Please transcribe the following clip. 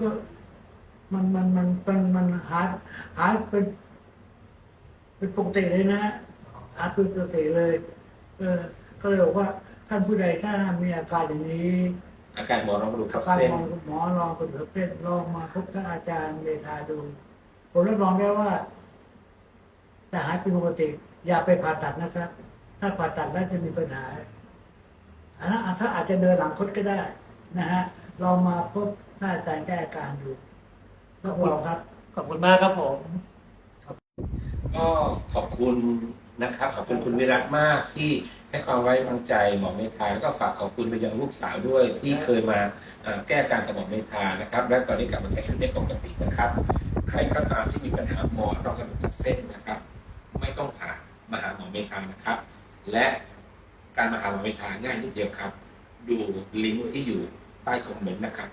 ก็มันมันมันมันมันหายหายเป็นเป็นปกติเลยนะฮะหายเป็นปกติเลย เออ ก็เลยบอกว่าท่านผู้ใดถ้ามีอาการอย่างนี้ อาการหมอนรองกระดูกทัอาบการเส้นมองหมอลองกระดูกเป็นลองมาพบท่านอาจารย์เมธาดูผมรับรองได้ว่าจะหายเป็นปกติ อย่าไปผ่าตัดนะครับ ถ้าผ่าตัดแล้วจะมีปัญหาอันนั้นถ้าอาจจะเดินหลังคดก็ได้นะฮะ ลองมาพบท่านอาจารย์แก้อาการดูรับรองครับ ขอบคุณมากครับผมก็ขอบคุณนะครับ ขอบคุณคุณวิรัตมากที่ให้ความไว้วางใจหมอเมธาแล้วก็ฝากขอบคุณไปยังลูกสาวด้วย ที่เคยมาเอ่อแก้การกับหมอเมธานะครับ และตอนนี้กลับมาใช้ชีวิตได้ปกตินะครับ ใครก็ตามที่มีปัญหาหมอนรองกระดูกทับเส้นนะครับ ไม่ต้องผ่ามาหาหมอเมธานะครับ และการมาหาหมอเมธาง่ายนิดเดียวครับ ดูลิงก์ที่อยู่ ใต้คอมเมนต์นะครับ